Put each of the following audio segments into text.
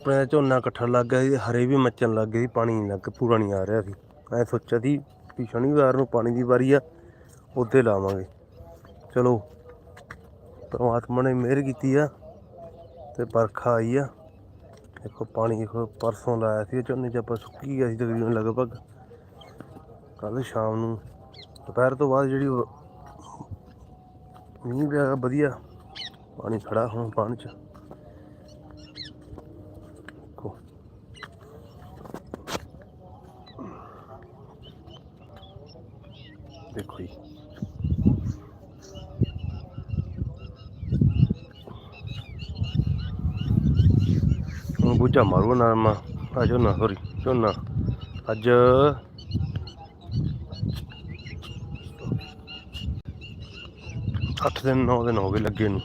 ਆਪਣੇ ਦਾ ਝੋਨਾ ਇਕੱਠਾ ਲੱਗ ਗਿਆ ਸੀ, ਹਰੇ ਵੀ ਮੱਚਣ ਲੱਗ ਗਏ ਸੀ, ਪਾਣੀ ਨਹੀਂ ਲੱਗ, ਪੂਰਾ ਨਹੀਂ ਆ ਰਿਹਾ ਸੀ। ਮੈਂ ਸੋਚਿਆ ਸੀ ਵੀ ਸ਼ਨੀਵਾਰ ਨੂੰ ਪਾਣੀ ਦੀ ਵਾਰੀ ਆ ਉੱਤੇ ਲਾਵਾਂਗੇ। ਚਲੋ, ਪਰਮਾਤਮਾ ਨੇ ਮਿਹਰ ਕੀਤੀ ਆ ਤੇ ਵਰਖਾ ਆਈ ਆ। ਦੇਖੋ, ਪਾਣੀ ਦੇਖੋ, ਪਰਸੋਂ ਲਾਇਆ ਸੀ, ਝੋਨੇ 'ਚ ਆਪਾਂ ਸੁੱਕੀ ਗਿਆ ਸੀ ਤਕਰੀਬਨ ਲਗਭਗ। ਕੱਲ ਸ਼ਾਮ ਨੂੰ, ਦੁਪਹਿਰ ਤੋਂ ਬਾਅਦ ਜਿਹੜੀ ਮੀਂਹ ਪਿਆ, ਵਧੀਆ। ਪਾਣੀ ਖੜਾ ਹੁਣ ਪਾਣੀ 'ਚ। ਦੇਖੋ। ਦੇਖੋ ਜੀ। ਹੁਣ ਬੁੱਝਾ ਮਾਰੂ ਨਰਮਾ ਆ ਝੋਨਾ ਸੋਰੀ ਝੋਨਾ ਅੱਜ ਅੱਠ ਦਿਨ, ਨੌ ਦਿਨ ਹੋ ਗਏ ਲੱਗੇ ਨੂੰ।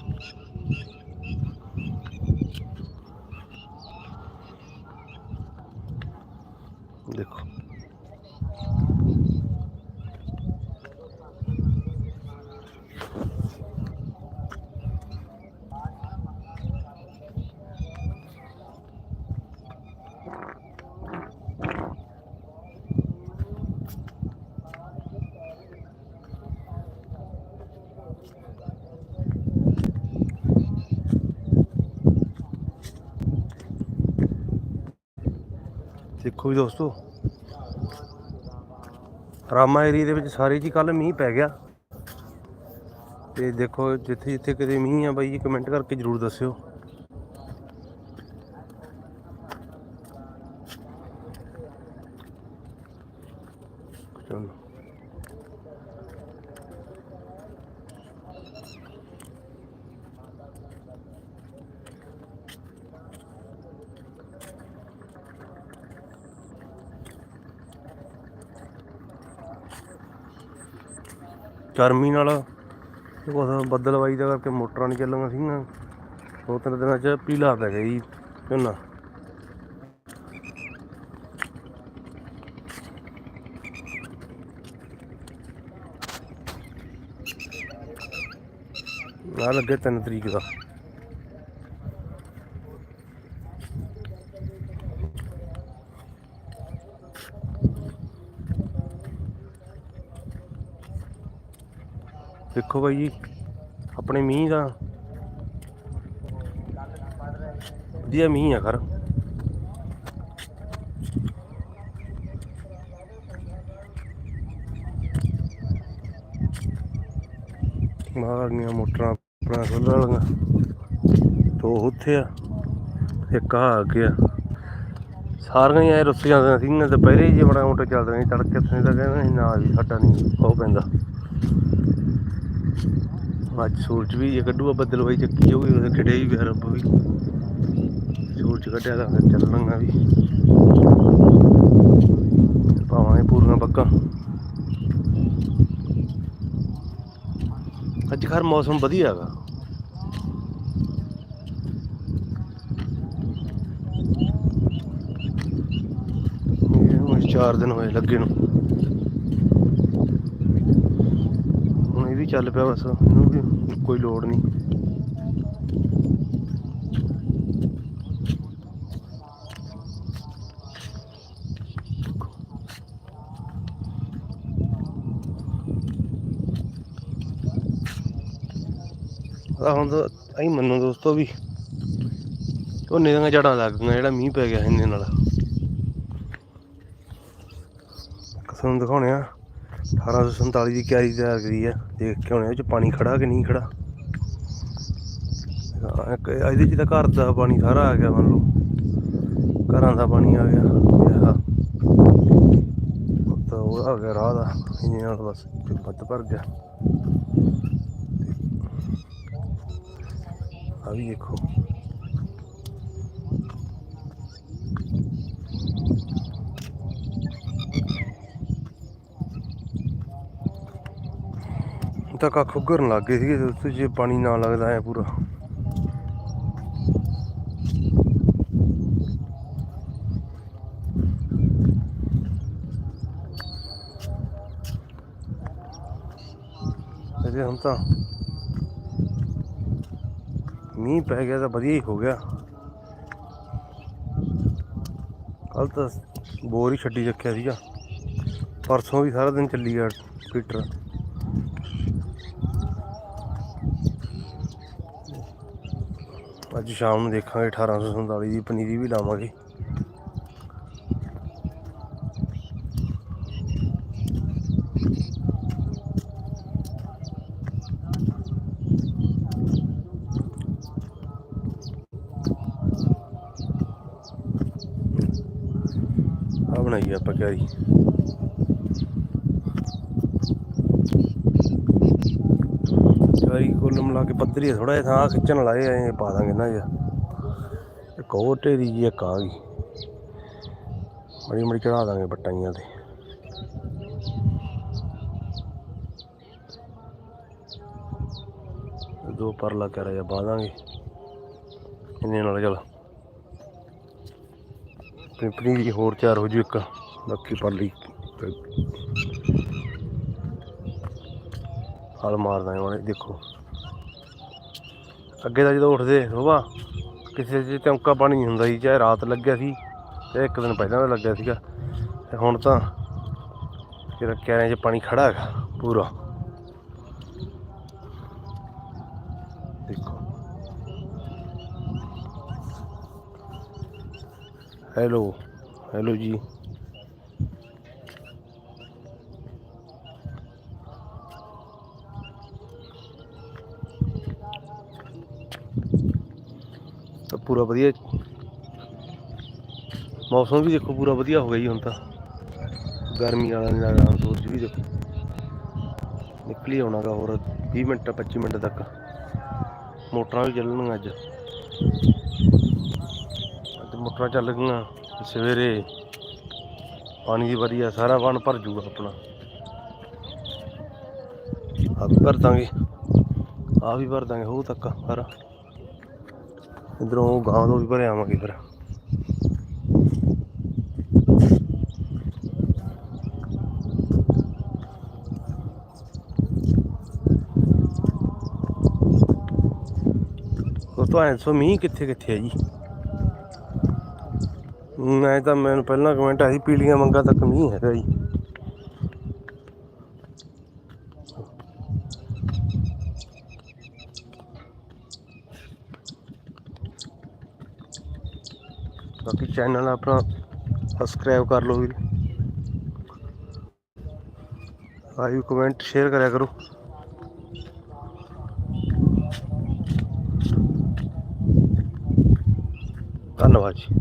ਦੇਖੋ ਦੇਖੋ ਵੀ ਦੋਸਤੋ, ਰਾਮਾ ਏਰੀਆ ਦੇ ਵਿੱਚ ਸਾਰੇ ਜੀ ਕੱਲ ਮੀਂਹ ਪੈ ਗਿਆ। ਤੇ ਦੇਖੋ ਜਿੱਥੇ ਜਿੱਥੇ ਕਿਤੇ ਮੀਂਹ ਆ ਬਾਈ ਜੀ ਕਮੈਂਟ ਕਰਕੇ ਜਰੂਰ ਦੱਸਿਓ। ਚਲੋ। ਗਰਮੀ ਨਾਲ ਉਹ ਬੱਦਲਵਾਈ ਦਾ ਕਰਕੇ ਮੋਟਰਾਂ ਨਹੀਂ ਚੱਲੀਆਂ ਸੀਗੀਆਂ। ਦੋ ਤਿੰਨ ਦਿਨਾਂ ਚ ਪੀਲਾ ਪੈ ਗਿਆ ਜੀ, ਝੋਨਾ। ਆ ਲੱਗੇ 3 ਤਰੀਕ ਦਾ। ਦੇਖੋ ਬਾਈ ਜੀ ਆਪਣੇ ਮੀਂਹ ਦਾ। ਵਧੀਆ ਮੀਂਹ ਆ ਕਰ ਮਾਰਨੀਆਂ ਮੋਟਰਾਂ ਆਪਣਾ ਖੁੱਲ੍ਹ ਵਾਲੀਆਂ। ਦੋ ਉੱਥੇ ਆ ਇੱਕ ਆ ਆ। ਗਿਆ ਸਾਰੀਆਂ ਹੀ ਐ ਰੁੱਸ ਜਾਂਦੀਆਂ ਸੀ ਦੁਪਹਿਰੇ ਜੇ ਬੜਾ ਮੋਟਰ ਚੱਲਦਾ ਨਹੀਂ ਤੜਕੇ ਤੋਂ ਤਾਂ ਕਹਿੰਦੇ ਸੀ, ਨਾ ਜੀ ਸਾਡਾ ਨਹੀਂ ਉਹ ਪੈਂਦਾ। ਅੱਜ ਸੂਰਜ ਵੀ ਜੇ ਕੱਢੂਆ ਬੱਦਲ ਹੋਈ ਚੱਕੀ ਜਾਊਗੀ ਉਹਦੇ ਖਿੜੇ ਵੀ ਪਿਆ ਰੱਬ ਵੀ। ਸੂਰਜ ਕੱਢਿਆ ਤਾਂ ਫਿਰ ਵੀ। ਪਾਵਾਂਗੇ ਪੂਰੀਆਂ ਬੱਕਾਂ ਅੱਜ ਖਰ ਮੌਸਮ ਵਧੀਆ ਹੈਗਾ। ਚਾਰ ਦਿਨ ਹੋਏ ਲੱਗੇ ਨੂੰ ਹੁਣ ਇਹ ਵੀ ਚੱਲ ਪਿਆ ਬਸ, ਇਹਨੂੰ ਵੀ ਕੋਈ ਲੋੜ ਨਹੀਂ। ਆ ਹੁਣ ਤਾਂ ਐਂ ਮੰਨੋ ਦੋਸਤੋ ਵੀ, ਝੋਨੇ ਦੀਆਂ ਜੜਾਂ ਲੱਗ ਗਈਆਂ, ਜਿਹੜਾ ਮੀਂਹ ਪੈ ਗਿਆ ਇੰਨੇ ਨਾਲ। ਕਸਮ ਦਿਖਾਉਣੇ ਆ। 1847 ਦੀ ਕਿਆਰੀ ਤਿਆਰ ਕਰੀ ਆ। ਦੇਖ ਕੇ ਆਉਣੇ ਉਹ ਚ ਪਾਣੀ ਖੜਾ ਕਿ ਨਹੀਂ ਖੜਾ। ਇਹਦੇ ਚ ਤਾਂ ਘਰ ਦਾ ਪਾਣੀ ਸਾਰਾ ਆ ਗਿਆ ਮੰਨ ਲਓ। ਘਰਾਂ ਦਾ ਪਾਣੀ ਆ ਗਿਆ। ਤੇ ਤਾਂ ਉਹ ਆ ਗਿਆ ਰਾਹ ਦਾ। ਇਹਦੇ ਨਾਲ ਬਸ ਵੱਧ ਭਰ ਗਿਆ। ਆ ਵੀ ਦੇਖੋ। ਹੁਣ ਤਾਂ ਕੱਖ ਉਗਰਨ ਲੱਗ ਗਏ ਸੀਗੇ ਦੋਸਤੋ ਜੇ ਪਾਣੀ ਨਾ ਲੱਗਦਾ ਐ ਪੂਰਾ। ਇਹਦੇ ਹੁਣ ਤਾਂ ਮੀਂਹ ਪੈ ਗਿਆ ਤਾਂ ਵਧੀਆ ਹੀ ਹੋ ਗਿਆ। ਕੱਲ ਤਾਂ ਬੋਰ ਹੀ ਛੱਡੀ ਰੱਖਿਆ ਸੀਗਾ। ਪਰਸੋਂ ਵੀ ਸਾਰਾ ਦਿਨ ਚੱਲੀ ਗਿਆ ਫੀਟਰ ਅੱਜ ਸ਼ਾਮ ਨੂੰ ਦੇਖਾਂਗੇ 1847 ਦੀ ਪਨੀਰੀ ਵੀ ਲਾਵਾਂਗੇ। ਆ ਬਣਾਈ ਆਪਾਂ ਕਿਆਰੀ। ਕਿਆਰੀ ਕੁੱਲ ਮਿਲਾ ਕੇ ਪੱਧਰੀ ਥੋੜਾ ਜਿਹਾ ਥਾਂ ਖਿੱਚਣ ਵਾਲਾ ਇਹ ਪਾ ਦਾਂਗੇ ਨਾ ਜਿਹਾ। ਇੱਕ ਹੋਰ ਢੇਰੀ ਜੀ ਇੱਕ ਆ ਗਈ। ਮੜੀ ਮੜੀ ਚੜਾ ਦਾਂਗੇ ਪਟਾਈਆਂ ਤੇ। ਦੋ ਪਰਲਾ ਕਰ ਜਾ ਪਾ ਦਾਂਗੇ। ਇੰਨੇ ਨਾਲ ਚਲ। ਪਿੰਪਰੀ ਦੀ ਹੋਰ ਚਾਰ ਹੋ ਜੂ ਇੱਕ, ਬਾਕੀ ਪਰਲੀ। ਹਲ ਮਾਰਦਾ ਹਾਂ ਦੇਖੋ। ਅੱਗੇ ਤਾਂ ਜਦੋਂ ਉੱਠਦੇ ਸੋਭਾ, ਕਿਸੇ 'ਚ ਚੌਂਕਾ ਪਾਣੀ ਨਹੀਂ ਹੁੰਦਾ ਸੀ ਚਾਹੇ ਰਾਤ ਲੱਗਿਆ ਸੀ ਤੇ ਇੱਕ ਦਿਨ ਪਹਿਲਾਂ ਦਾ ਲੱਗਿਆ ਸੀਗਾ। ਤੇ ਹੁਣ ਤਾਂ ਜਿਹੜਾ ਕਿਆਰਿਆਂ 'ਚ ਪਾਣੀ ਖੜਾ ਹੈਗਾ, ਪੂਰਾ। ਦੇਖੋ। ਹੈਲੋ ਹੈਲੋ ਜੀ। ਪੂਰਾ ਵਧੀਆ। ਮੌਸਮ ਵੀ ਦੇਖੋ ਪੂਰਾ ਵਧੀਆ ਹੋ ਗਿਆ ਜੀ ਹੁਣ ਤਾਂ। ਗਰਮੀ ਵਾਲਾ ਨਹੀਂ ਲੱਗਦਾ ਸੂਰਜ ਵੀ ਦੇਖੋ। ਨਿਕਲੀ ਆਉਣਾਗਾ ਹੋਰ 20 ਮਿੰਟ 25 ਮਿੰਟ ਤੱਕ। ਮੋਟਰਾਂ ਵੀ ਚੱਲਣਗੀਆਂ ਅੱਜ। ਅੱਜ ਮੋਟਰਾਂ ਚੱਲ ਗਈਆਂ ਸਵੇਰੇ। ਪਾਣੀ ਦੀ ਵਧੀਆ, ਸਾਰਾ ਵਣ ਭਰ ਜੂਗਾ ਆਪਣਾ। ਆ ਵੀ ਭਰ ਦਾਂਗੇ। ਆ ਵੀ ਭਰ ਦਾਂਗੇ ਹੋ ਤੱਕ ਸਾਰਾ। ਇਧਰੋਂ ਗਾਂ ਤੋਂ ਵੀ ਭਰੇ ਆਵਾਂਗੇ ਫਿਰ ਉਹ ਤਾਂ ਸੋ ਮੀਂਹ ਕਿੱਥੇ ਕਿੱਥੇ ਹੈ ਜੀ ਮੈਂ ਤਾਂ ਮੈਨੂੰ ਪਹਿਲਾਂ ਕਮੈਂਟ ਆਈ ਸੀ, ਪੀਲੀਆਂ ਮੰਗਾ ਤੱਕ ਮੀਂਹ ਹੈਗਾ ਜੀ। ਬਾਕੀ ਚੈਨਲ ਆਪਣਾ ਸਬਸਕ੍ਰਾਈਬ ਕਰ ਲਓ ਵੀਰ। ਆਇਓ ਕਮੈਂਟ ਸ਼ੇਅਰ ਕਰਿਆ ਕਰੋ। ਧੰਨਵਾਦ ਜੀ।